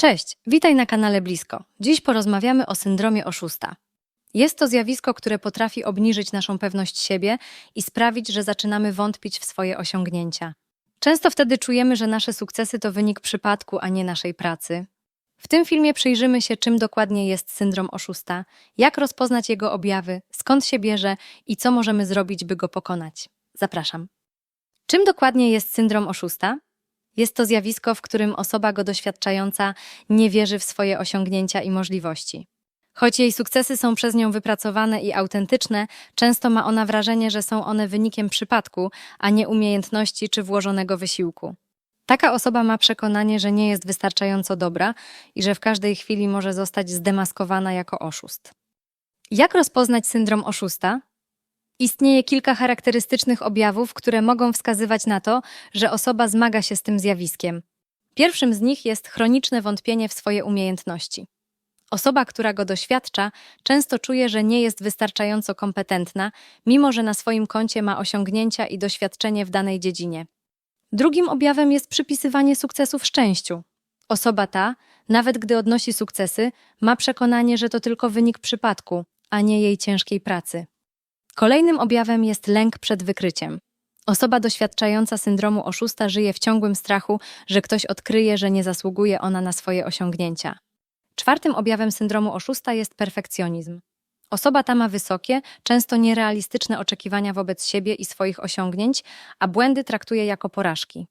Cześć, witaj na kanale Blisko. Dziś porozmawiamy o syndromie oszusta. Jest to zjawisko, które potrafi obniżyć naszą pewność siebie i sprawić, że zaczynamy wątpić w swoje osiągnięcia. Często wtedy czujemy, że nasze sukcesy to wynik przypadku, a nie naszej pracy. W tym filmie przyjrzymy się, czym dokładnie jest syndrom oszusta, jak rozpoznać jego objawy, skąd się bierze i co możemy zrobić, by go pokonać. Zapraszam. Czym dokładnie jest syndrom oszusta? Jest to zjawisko, w którym osoba go doświadczająca nie wierzy w swoje osiągnięcia i możliwości. Choć jej sukcesy są przez nią wypracowane i autentyczne, często ma ona wrażenie, że są one wynikiem przypadku, a nie umiejętności czy włożonego wysiłku. Taka osoba ma przekonanie, że nie jest wystarczająco dobra i że w każdej chwili może zostać zdemaskowana jako oszust. Jak rozpoznać syndrom oszusta? Istnieje kilka charakterystycznych objawów, które mogą wskazywać na to, że osoba zmaga się z tym zjawiskiem. Pierwszym z nich jest chroniczne wątpienie w swoje umiejętności. Osoba, która go doświadcza, często czuje, że nie jest wystarczająco kompetentna, mimo że na swoim koncie ma osiągnięcia i doświadczenie w danej dziedzinie. Drugim objawem jest przypisywanie sukcesów szczęściu. Osoba ta, nawet gdy odnosi sukcesy, ma przekonanie, że to tylko wynik przypadku, a nie jej ciężkiej pracy. Kolejnym objawem jest lęk przed wykryciem. Osoba doświadczająca syndromu oszusta żyje w ciągłym strachu, że ktoś odkryje, że nie zasługuje ona na swoje osiągnięcia. Czwartym objawem syndromu oszusta jest perfekcjonizm. Osoba ta ma wysokie, często nierealistyczne oczekiwania wobec siebie i swoich osiągnięć, a błędy traktuje jako porażki.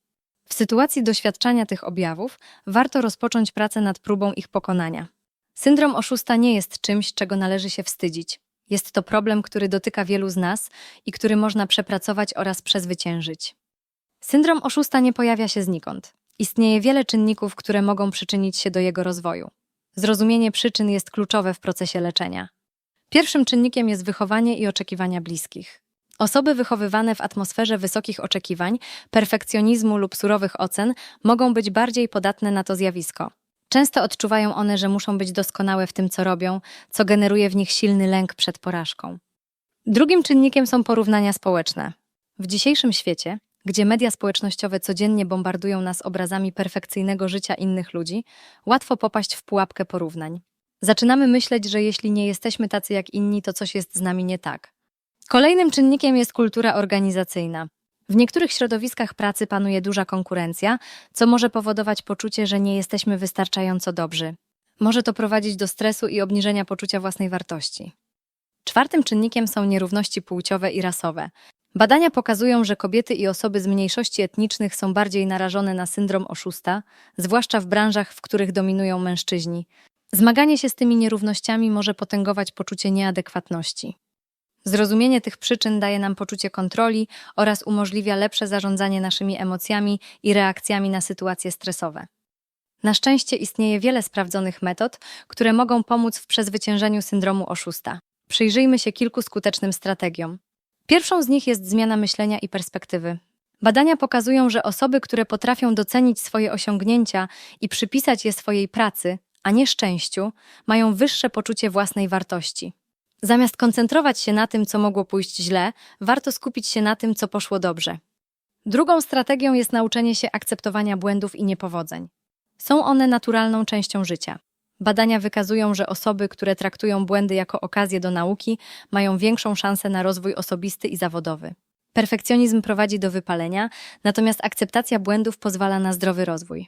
W sytuacji doświadczania tych objawów warto rozpocząć pracę nad próbą ich pokonania. Syndrom oszusta nie jest czymś, czego należy się wstydzić. Jest to problem, który dotyka wielu z nas i który można przepracować oraz przezwyciężyć. Syndrom oszusta nie pojawia się znikąd. Istnieje wiele czynników, które mogą przyczynić się do jego rozwoju. Zrozumienie przyczyn jest kluczowe w procesie leczenia. Pierwszym czynnikiem jest wychowanie i oczekiwania bliskich. Osoby wychowywane w atmosferze wysokich oczekiwań, perfekcjonizmu lub surowych ocen mogą być bardziej podatne na to zjawisko. Często odczuwają one, że muszą być doskonałe w tym, co robią, co generuje w nich silny lęk przed porażką. Drugim czynnikiem są porównania społeczne. W dzisiejszym świecie, gdzie media społecznościowe codziennie bombardują nas obrazami perfekcyjnego życia innych ludzi, łatwo popaść w pułapkę porównań. Zaczynamy myśleć, że jeśli nie jesteśmy tacy jak inni, to coś jest z nami nie tak. Kolejnym czynnikiem jest kultura organizacyjna. W niektórych środowiskach pracy panuje duża konkurencja, co może powodować poczucie, że nie jesteśmy wystarczająco dobrzy. Może to prowadzić do stresu i obniżenia poczucia własnej wartości. Czwartym czynnikiem są nierówności płciowe i rasowe. Badania pokazują, że kobiety i osoby z mniejszości etnicznych są bardziej narażone na syndrom oszusta, zwłaszcza w branżach, w których dominują mężczyźni. Zmaganie się z tymi nierównościami może potęgować poczucie nieadekwatności. Zrozumienie tych przyczyn daje nam poczucie kontroli oraz umożliwia lepsze zarządzanie naszymi emocjami i reakcjami na sytuacje stresowe. Na szczęście istnieje wiele sprawdzonych metod, które mogą pomóc w przezwyciężeniu syndromu oszusta. Przyjrzyjmy się kilku skutecznym strategiom. Pierwszą z nich jest zmiana myślenia i perspektywy. Badania pokazują, że osoby, które potrafią docenić swoje osiągnięcia i przypisać je swojej pracy, a nie szczęściu, mają wyższe poczucie własnej wartości. Zamiast koncentrować się na tym, co mogło pójść źle, warto skupić się na tym, co poszło dobrze. Drugą strategią jest nauczenie się akceptowania błędów i niepowodzeń. Są one naturalną częścią życia. Badania wykazują, że osoby, które traktują błędy jako okazję do nauki, mają większą szansę na rozwój osobisty i zawodowy. Perfekcjonizm prowadzi do wypalenia, natomiast akceptacja błędów pozwala na zdrowy rozwój.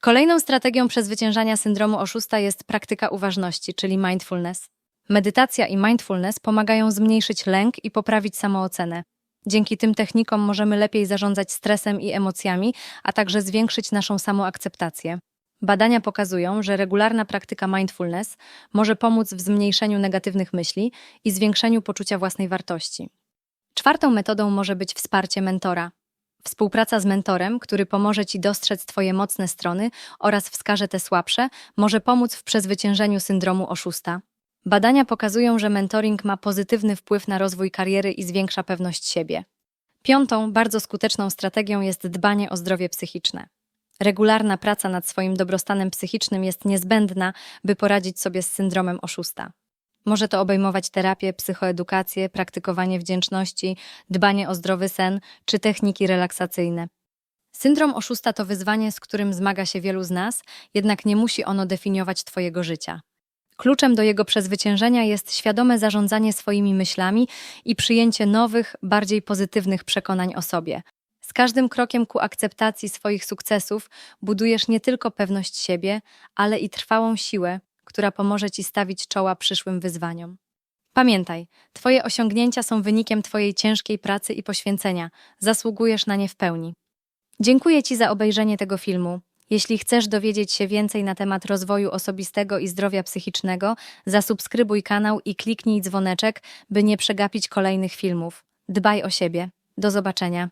Kolejną strategią przezwyciężania syndromu oszusta jest praktyka uważności, czyli mindfulness. Medytacja i mindfulness pomagają zmniejszyć lęk i poprawić samoocenę. Dzięki tym technikom możemy lepiej zarządzać stresem i emocjami, a także zwiększyć naszą samoakceptację. Badania pokazują, że regularna praktyka mindfulness może pomóc w zmniejszeniu negatywnych myśli i zwiększeniu poczucia własnej wartości. Czwartą metodą może być wsparcie mentora. Współpraca z mentorem, który pomoże Ci dostrzec Twoje mocne strony oraz wskaże te słabsze, może pomóc w przezwyciężeniu syndromu oszusta. Badania pokazują, że mentoring ma pozytywny wpływ na rozwój kariery i zwiększa pewność siebie. Piątą, bardzo skuteczną strategią jest dbanie o zdrowie psychiczne. Regularna praca nad swoim dobrostanem psychicznym jest niezbędna, by poradzić sobie z syndromem oszusta. Może to obejmować terapię, psychoedukację, praktykowanie wdzięczności, dbanie o zdrowy sen czy techniki relaksacyjne. Syndrom oszusta to wyzwanie, z którym zmaga się wielu z nas, jednak nie musi ono definiować Twojego życia. Kluczem do jego przezwyciężenia jest świadome zarządzanie swoimi myślami i przyjęcie nowych, bardziej pozytywnych przekonań o sobie. Z każdym krokiem ku akceptacji swoich sukcesów budujesz nie tylko pewność siebie, ale i trwałą siłę, która pomoże ci stawić czoła przyszłym wyzwaniom. Pamiętaj, Twoje osiągnięcia są wynikiem Twojej ciężkiej pracy i poświęcenia. Zasługujesz na nie w pełni. Dziękuję Ci za obejrzenie tego filmu. Jeśli chcesz dowiedzieć się więcej na temat rozwoju osobistego i zdrowia psychicznego, zasubskrybuj kanał i kliknij dzwoneczek, by nie przegapić kolejnych filmów. Dbaj o siebie. Do zobaczenia.